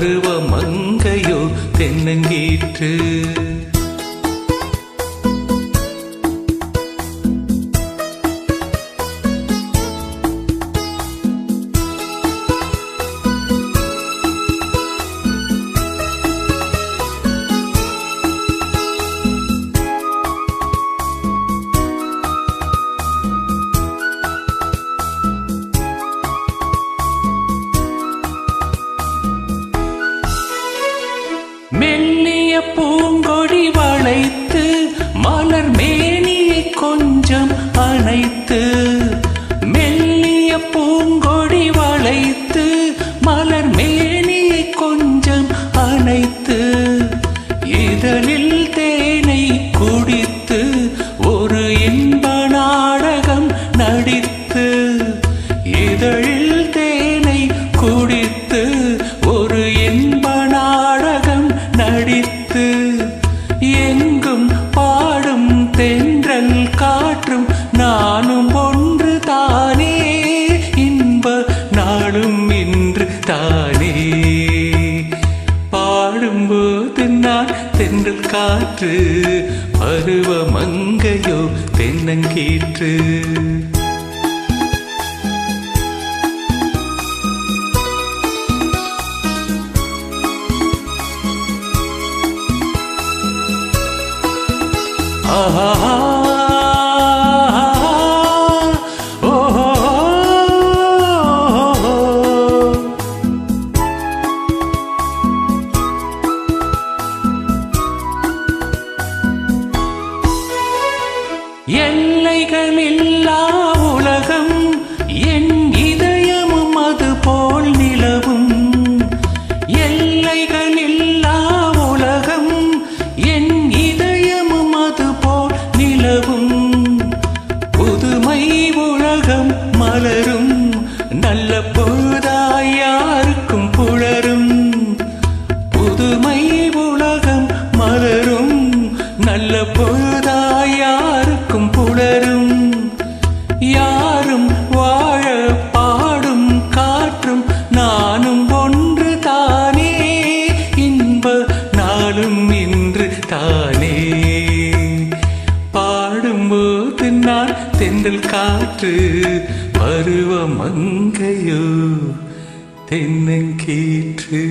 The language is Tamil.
பருவ மங்கையோ தென்னங்கீற்று. பூங்கொடி வளைத்து மலர் மேனியை கொஞ்சம் அணைத்து இதழில் வரும்போது நான் தென்றல் காற்று பருவ மங்கையோ தென்னங்கீற்று. ஆஹா எல்லைகளில்லா உலகம் என் இதயமும் அது போல் நிலவும். எல்லைகளில்லா உலகம் என் இதயமும் அது போல் நிலவும். புதுமை உலகம் மலரும் நல்ல பொழுதாய் யாருக்கும் புலரும். இன்ப நாளும் இன்று தானே. பாடும்போது நான் தென்றல் காற்று பருவ மங்கையோ தென்னங்கீற்று.